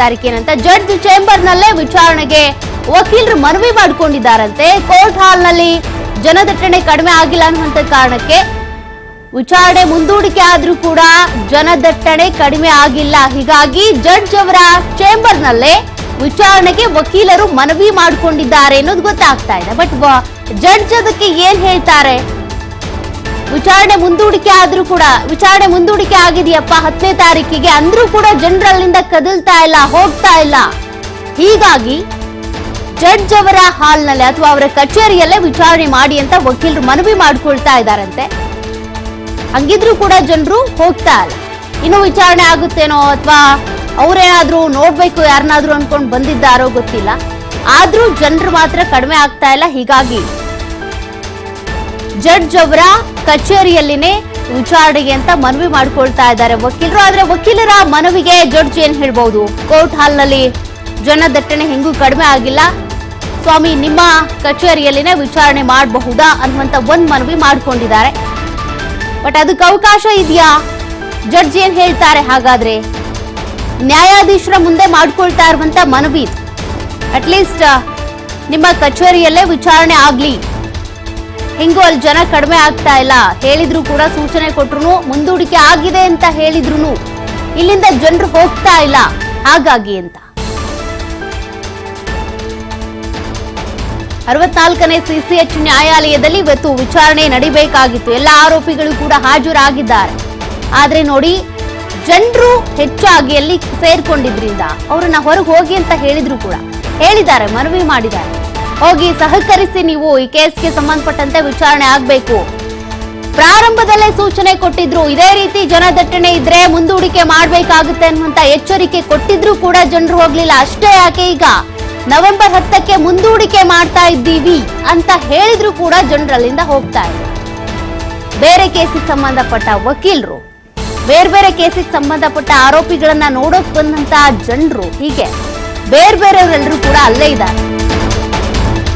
ತಾರೀಕೇನಂತ judge ಚೇಂಬರ್ನಲ್ಲೇ ವಿಚಾರಣೆಗೆ ವಕೀಲರು ಮನವಿ ಮಾಡಿಕೊಂಡಿದ್ದಾರಂತೆ. ಕೋರ್ಟ್ ಹಾಲ್ನಲ್ಲಿ ಜನದಟ್ಟಣೆ ಕಡಿಮೆ ಆಗಿಲ್ಲ ಅನ್ನುವಂತ ಕಾರಣಕ್ಕೆ ವಿಚಾರಣೆ ಮುಂದೂಡಿಕೆ ಆದರೂ ಕೂಡ ಜನದಟ್ಟಣೆ ಕಡಿಮೆ ಆಗಿಲ್ಲ. ಹೀಗಾಗಿ ಜಡ್ಜ್ ಅವರ ಚೇಂಬರ್ನಲ್ಲೇ ವಿಚಾರಣೆಗೆ ವಕೀಲರು ಮನವಿ ಮಾಡಿಕೊಂಡಿದ್ದಾರೆ ಅನ್ನೋದು ಗೊತ್ತಾಗ್ತಾ ಇದೆ. ಬಟ್ ಜಡ್ಜ್ ಅದಕ್ಕೆ ಏನ್ ಹೇಳ್ತಾರೆ? ವಿಚಾರಣೆ ಮುಂದೂಡಿಕೆ ಆದ್ರೂ ಕೂಡ, ವಿಚಾರಣೆ ಮುಂದೂಡಿಕೆ ಆಗಿದೆಯಪ್ಪ, ಹತ್ತನೇ ತಾರೀಕಿಗೆ. ಅಂದ್ರೂ ಕೂಡ ಜನರಲ್ಲಿಂದ ಕದಲ್ತಾ ಇಲ್ಲ, ಹೋಗ್ತಾ ಇಲ್ಲ. ಹೀಗಾಗಿ ಜಡ್ಜ್ ಅವರ ಹಾಲ್ನಲ್ಲಿ ಅಥವಾ ಅವರ ಕಚೇರಿಯಲ್ಲೇ ವಿಚಾರಣೆ ಮಾಡಿ ಅಂತ ವಕೀಲರು ಮನವಿ ಮಾಡಿಕೊಳ್ತಾ ಇದ್ದಾರಂತೆ. ಹಂಗಿದ್ರೂ ಕೂಡ ಜನರು ಹೋಗ್ತಾ ಇಲ್ಲ. ಇನ್ನು ವಿಚಾರಣೆ ಆಗುತ್ತೇನೋ ಅಥವಾ ಅವರೇನಾದ್ರೂ ನೋಡ್ಬೇಕು, ಯಾರನ್ನಾದ್ರೂ ಅನ್ಕೊಂಡು ಬಂದಿದ್ದಾರೋ ಗೊತ್ತಿಲ್ಲ. ಆದ್ರೂ ಜನರು ಮಾತ್ರ ಕಡಿಮೆ ಆಗ್ತಾ ಇಲ್ಲ. ಹೀಗಾಗಿ ಜಡ್ಜ್ ಅವರ ಕಚೇರಿಯಲ್ಲಿನೇ ವಿಚಾರಣೆಗೆ ಅಂತ ಮನವಿ ಮಾಡ್ಕೊಳ್ತಾ ಇದ್ದಾರೆ ವಕೀಲರು. ಆದ್ರೆ ವಕೀಲರ ಮನವಿಗೆ ಜಡ್ಜ್ ಏನ್ ಹೇಳ್ಬಹುದು? ಕೋರ್ಟ್ ಹಾಲ್ನಲ್ಲಿ ನಲ್ಲಿ ಜನದಟ್ಟಣೆ ಹೆಂಗೂ ಕಡಿಮೆ ಆಗಿಲ್ಲ. ಸ್ವಾಮಿ, ನಿಮ್ಮ ಕಚೇರಿಯಲ್ಲಿನೇ ವಿಚಾರಣೆ ಮಾಡಬಹುದಾ ಅನ್ನುವಂತ ಒಂದ್ ಮನವಿ ಮಾಡ್ಕೊಂಡಿದ್ದಾರೆ. ಬಟ್ ಅದಕ್ಕೆ ಅವಕಾಶ ಇದೆಯಾ? ಜಡ್ಜ್ ಏನ್ ಹೇಳ್ತಾರೆ ಹಾಗಾದ್ರೆ? ನ್ಯಾಯಾಧೀಶರ ಮುಂದೆ ಮಾಡ್ಕೊಳ್ತಾ ಇರುವಂತ ಮನವಿ ಅಟ್ಲೀಸ್ಟ್ ನಿಮ್ಮ ಕಚೇರಿಯಲ್ಲೇ ವಿಚಾರಣೆ ಆಗ್ಲಿ. ಹಿಂಗೂ ಅಲ್ಲಿ ಜನ ಕಡಿಮೆ ಆಗ್ತಾ ಇಲ್ಲ. ಹೇಳಿದ್ರು ಕೂಡ ಸೂಚನೆ ಕೊಟ್ರು ಮುಂದೂಡಿಕೆ ಆಗಿದೆ ಅಂತ ಹೇಳಿದ್ರು ಇಲ್ಲಿಂದ ಜನರು ಹೋಗ್ತಾ ಇಲ್ಲ. ಹಾಗಾಗಿ ಅಂತ. ಅರವತ್ನಾಲ್ಕನೇ ಸಿಸಿಎಚ್ ನ್ಯಾಯಾಲಯದಲ್ಲಿ ಇವತ್ತು ವಿಚಾರಣೆ ನಡಿಬೇಕಾಗಿತ್ತು. ಎಲ್ಲ ಆರೋಪಿಗಳು ಕೂಡ ಹಾಜರಾಗಿದ್ದಾರೆ. ಆದ್ರೆ ನೋಡಿ, ಜನರು ಹೆಚ್ಚಾಗಿ ಅಲ್ಲಿ ಸೇರ್ಕೊಂಡಿದ್ರಿಂದ ಅವರನ್ನ ಹೊರಗೆ ಹೋಗಿ ಅಂತ ಹೇಳಿದ್ರು ಕೂಡ. ಹೇಳಿದ್ದಾರೆ, ಮನವಿ ಮಾಡಿದ್ದಾರೆ. ಹೋಗಿ ಸಹಕರಿಸಿ ನೀವು ಈ ಕೇಸ್ಗೆ ಸಂಬಂಧಪಟ್ಟಂತೆ ವಿಚಾರಣೆ ಆಗಬೇಕು. ಪ್ರಾರಂಭದಲ್ಲೇ ಸೂಚನೆ ಕೊಟ್ಟಿದ್ರು, ಇದೇ ರೀತಿ ಜನದಟ್ಟಣೆ ಇದ್ರೆ ಮುಂದೂಡಿಕೆ ಮಾಡಬೇಕಾಗುತ್ತೆ ಅನ್ನುವಂತ ಎಚ್ಚರಿಕೆ ಕೊಟ್ಟಿದ್ರು ಕೂಡ ಜನರು ಹೋಗ್ಲಿಲ್ಲ. ಅಷ್ಟೇ ಯಾಕೆ ಈಗ? ನವೆಂಬರ್ ಹತ್ತಕ್ಕೆ ಮುಂದೂಡಿಕೆ ಮಾಡ್ತಾ ಇದ್ದೀವಿ ಅಂತ ಹೇಳಿದ್ರು ಕೂಡ ಜನರಲ್ಲಿಂದ ಹೋಗ್ತಾ ಇದೆ ಬೇರೆ ಕೇಸಿಗೆ ಸಂಬಂಧಪಟ್ಟ ವಕೀಲರು, ಬೇರೆ ಬೇರೆ ಕೇಸಿಗೆ ಸಂಬಂಧಪಟ್ಟ ಆರೋಪಿಗಳನ್ನ ನೋಡೋಕ್ ಬಂದಂತ ಜನರು ಹೀಗೆ. ಬೇರೆ ಬೇರೆಯವರೆಲ್ಲರೂ ಕೂಡ ಅಲ್ಲೇ ಇದ್ದಾರೆ.